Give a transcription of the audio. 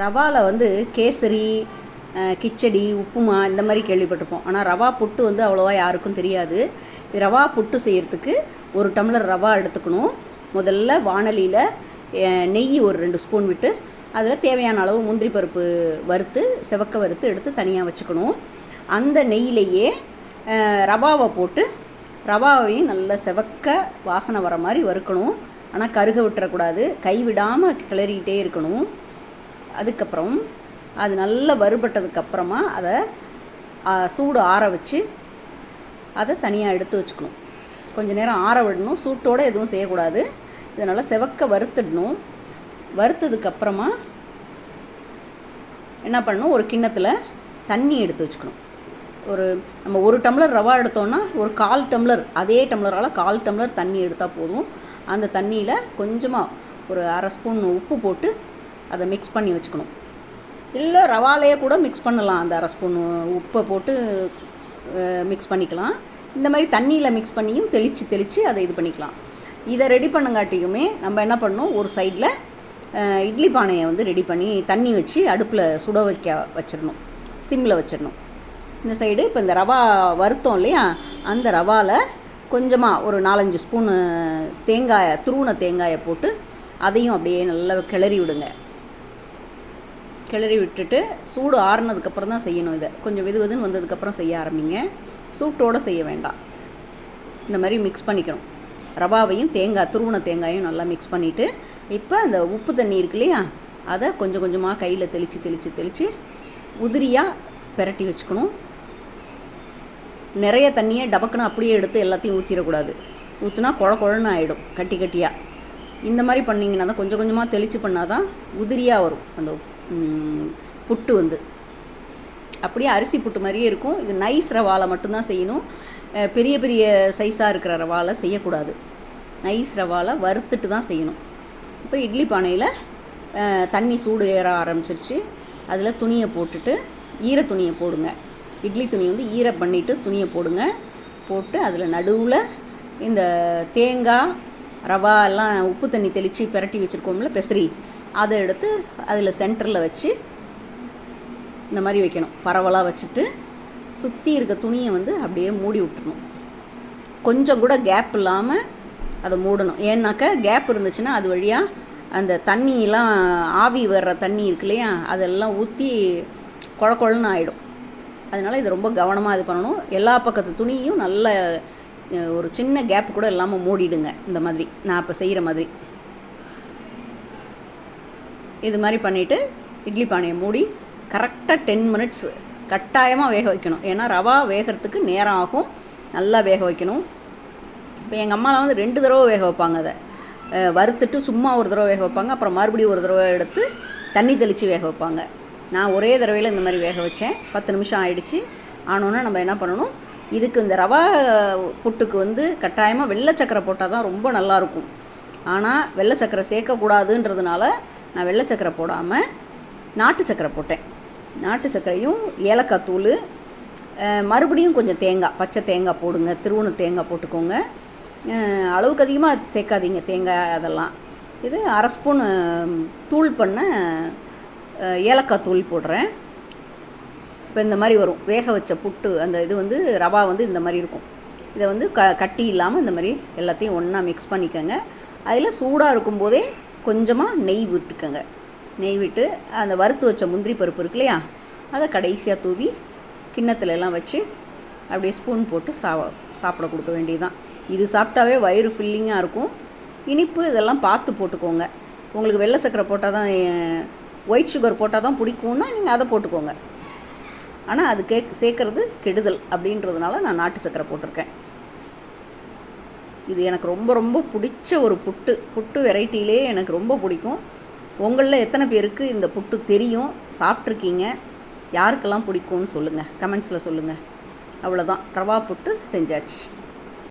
ரவாவில் வந்து கேசரி கிச்சடி உப்புமா இந்த மாதிரி கேள்விப்பட்டிருப்போம். ஆனால் ரவா புட்டு வந்து அவ்வளோவா யாருக்கும் தெரியாது. ரவா புட்டு செய்கிறதுக்கு ஒரு டம்ளர் ரவா எடுத்துக்கணும். முதல்ல வானலியில் நெய் ஒரு ரெண்டு ஸ்பூன் விட்டு அதில் தேவையான அளவு முந்திரி பருப்பு வறுத்து செவக்க வறுத்து எடுத்து தனியாக வச்சுக்கணும். அந்த நெய்யிலேயே ரவாவை போட்டு ரவாவையும் நல்லா செவக்க வாசனை வர மாதிரி வறுக்கணும். ஆனால் கருக விட்டுறக்கூடாது. கை விடாமல் கிளறிக்கிட்டே இருக்கணும். அதுக்கப்புறம் அது நல்லா வறுபட்டதுக்கப்புறமா அதை சூடு ஆற வச்சு அதை தனியாக எடுத்து வச்சுக்கணும். கொஞ்சம் நேரம் ஆற விடணும். சூட்டோடு எதுவும் செய்யக்கூடாது. இதனால் செவக்க வறுத்துடணும். வறுத்ததுக்கப்புறமா என்ன பண்ணணும்? ஒரு கிண்ணத்தில் தண்ணி எடுத்து வச்சுக்கணும். ஒரு நம்ம ஒரு டம்ளர் ரவா எடுத்தோம்னா ஒரு கால் டம்ளர் அதே டம்ளரால் கால் டம்ளர் தண்ணி எடுத்தால் போதும். அந்த தண்ணியில் கொஞ்சமாக ஒரு அரை ஸ்பூன் உப்பு போட்டு அதை மிக்ஸ் பண்ணி வச்சுக்கணும். இல்லை ரவாலையே கூட மிக்ஸ் பண்ணலாம். அந்த அரை ஸ்பூன் உப்பை போட்டு மிக்ஸ் பண்ணிக்கலாம். இந்த மாதிரி தண்ணியில் மிக்ஸ் பண்ணியும் தெளித்து தெளித்து அதை இது பண்ணிக்கலாம். இதை ரெடி பண்ணங்காட்டியுமே நம்ம என்ன பண்ணணும்? ஒரு சைடில் இட்லி பானையை வந்து ரெடி பண்ணி தண்ணி வச்சு அடுப்பில் சுட வைக்க வச்சிடணும். சிம்மில் வச்சிடணும். இந்த சைடு இப்போ இந்த ரவா வருத்தோம் இல்லையா? அந்த ரவாவில் கொஞ்சமாக ஒரு நாலஞ்சு ஸ்பூனு தேங்காயை துருவின தேங்காயை போட்டு அதையும் அப்படியே நல்லா கிளறி விடுங்க. கிளறி விட்டுட்டு சூடு ஆறுனதுக்கப்புறம் தான் செய்யணும் இதை. கொஞ்சம் வெது வெதுன்னு வந்ததுக்கப்புறம் செய்ய ஆரம்பிங்க. சூட்டோடு செய்ய வேண்டாம். இந்த மாதிரி மிக்ஸ் பண்ணிக்கணும். ரவாவையும் தேங்காய் துருவன தேங்காயும் நல்லா மிக்ஸ் பண்ணிவிட்டு இப்போ அந்த உப்பு தண்ணி இருக்கு இல்லையா அதை கொஞ்சம் கொஞ்சமாக கையில் தெளித்து தெளித்து தெளித்து உதிரியாக பெரட்டி வச்சுக்கணும். நிறைய தண்ணியை டபக்குன்னு அப்படியே எடுத்து எல்லாத்தையும் ஊற்றிடக்கூடாது ஊற்றுனா குழ குழன்னு ஆகிடும் கட்டி கட்டியாக இந்த மாதிரி பண்ணிங்கன்னா தான் கொஞ்சம் கொஞ்சமாக தெளித்து பண்ணால் தான் உதிரியாக வரும் அந்த உப்பு. புட்டு வந்து. அப்படியே அரிசி புட்டு மாதிரியே இருக்கும். இது நைஸ் ரவாவில் மட்டும்தான் செய்யணும். பெரிய பெரிய சைஸாக இருக்கிற ரவாவில் செய்யக்கூடாது. நைஸ் ரவாவில் வறுத்துட்டு தான் செய்யணும். இப்போ இட்லி பானையில் தண்ணி சூடு ஏற ஆரம்பிச்சிருச்சு. அதில் துணியை போட்டுட்டு ஈர துணியை போடுங்க. இட்லி துணி வந்து ஈர பண்ணிவிட்டு துணியை போடுங்க. போட்டு அதில் நடுவில் இந்த தேங்காய் ரவா எல்லாம் உப்பு தண்ணி தெளித்து பிரட்டி வச்சுருக்கோம்ல பெசரி. அதை எடுத்து அதில் சென்டரில் வச்சு இந்த மாதிரி வைக்கணும். பரவலாக வச்சுட்டு சுற்றி இருக்க துணியை வந்து அப்படியே மூடி விட்டுணும் கொஞ்சம் கூட கேப் இல்லாமல் அதை மூடணும். ஏன்னாக்கா கேப் இருந்துச்சுன்னா அது வழியாக அந்த தண்ணியெலாம் ஆவி வர்ற தண்ணி இருக்கு இல்லையா அதெல்லாம் ஊற்றி குழ குழன்னு ஆகிடும் அதனால் இது ரொம்ப கவனமாக இது பண்ணணும். எல்லா பக்கத்து துணியும் நல்ல ஒரு சின்ன கேப் கூட இல்லாமல் மூடிடுங்க இந்த மாதிரி. நான் இப்போ செய்கிற மாதிரி. இது மாதிரி பண்ணிவிட்டு இட்லி பானையை மூடி கரெக்டாக டென் மினிட்ஸ் கட்டாயமாக வேக வைக்கணும். ஏன்னா ரவா வேகிறதுக்கு நேரம் ஆகும். நல்லா வேக வைக்கணும். இப்போ எங்கள் அம்மாலாம் வந்து ரெண்டு தடவை வேக வைப்பாங்க அதை. வறுத்துட்டு சும்மா ஒரு தடவை வேக வைப்பாங்க. அப்புறம் மறுபடியும் ஒரு தடவை எடுத்து தண்ணி தெளித்து வேக வைப்பாங்க. நான் ஒரே தடவையில் இந்த மாதிரி வேக வச்சேன். பத்து நிமிஷம் ஆயிடுச்சு. ஆனோன்னா நம்ம என்ன பண்ணணும்? இதுக்கு இந்த ரவா புட்டுக்கு வந்து கட்டாயமாக வெள்ளை சக்கரை போட்டால் தான் ரொம்ப நல்லாயிருக்கும் ஆனால் வெள்ளை சக்கரை சேர்க்கக்கூடாதுன்றதுனால நான் வெள்ளை சக்கரை போடாமல் நாட்டு சக்கரை போட்டேன். நாட்டு சர்க்கரையும் ஏலக்காய் தூள் மறுபடியும் கொஞ்சம் தேங்காய் பச்சை தேங்காய் போடுங்க திருவுண தேங்காய் போட்டுக்கோங்க. அளவுக்கு அதிகமாக சேர்க்காதீங்க தேங்காய் அதெல்லாம். இது அரை ஸ்பூன் தூள் பண்ண ஏலக்காய் தூள் போடுறேன். இப்போ இந்த மாதிரி வரும். வேக வச்ச புட்டு அந்த இது வந்து ரவா வந்து இந்த மாதிரி இருக்கும். இதை வந்து க கட்டி இல்லாமல் இந்த மாதிரி எல்லாத்தையும் ஒன்றா மிக்ஸ் பண்ணிக்கோங்க. அதில் சூடாக இருக்கும்போதே கொஞ்சமாக நெய் விட்டுக்கோங்க. நெய் விட்டு அந்த வறுத்து வச்ச முந்திரி பருப்பு இருக்கு இல்லையா? அதை கடைசியாக தூவி கிண்ணத்துல எல்லாம் வச்சு அப்படியே ஸ்பூன் போட்டு சா சாப்பிட கொடுக்க வேண்டியதுதான். இது சாப்பிட்டாவே வயிறு ஃபில்லிங்காக இருக்கும். இனிப்பு இதெல்லாம் பார்த்து போட்டுக்கோங்க. உங்களுக்கு வெள்ளை சக்கரை போட்டால் தான் ஒயிட் சுகர் போட்டால் தான் பிடிக்கும்னா நீங்கள் அதை போட்டுக்கோங்க. ஆனால் அது கேக் சேர்க்கறது கெடுதல் அப்படின்றதுனால நான் நாட்டு சக்கரை போட்டிருக்கேன். இது எனக்கு ரொம்ப ரொம்ப பிடிச்ச ஒரு புட்டு. புட்டு வெரைட்டிலே எனக்கு ரொம்ப பிடிக்கும். உங்களில் எத்தனை பேருக்கு இந்த புட்டு தெரியும்? சாப்பிட்ருக்கீங்க யாருக்கெல்லாம் பிடிக்கும்னு சொல்லுங்கள் கமெண்ட்ஸில் சொல்லுங்கள் அவ்வளோதான் ரவா புட்டு செஞ்சாச்சு.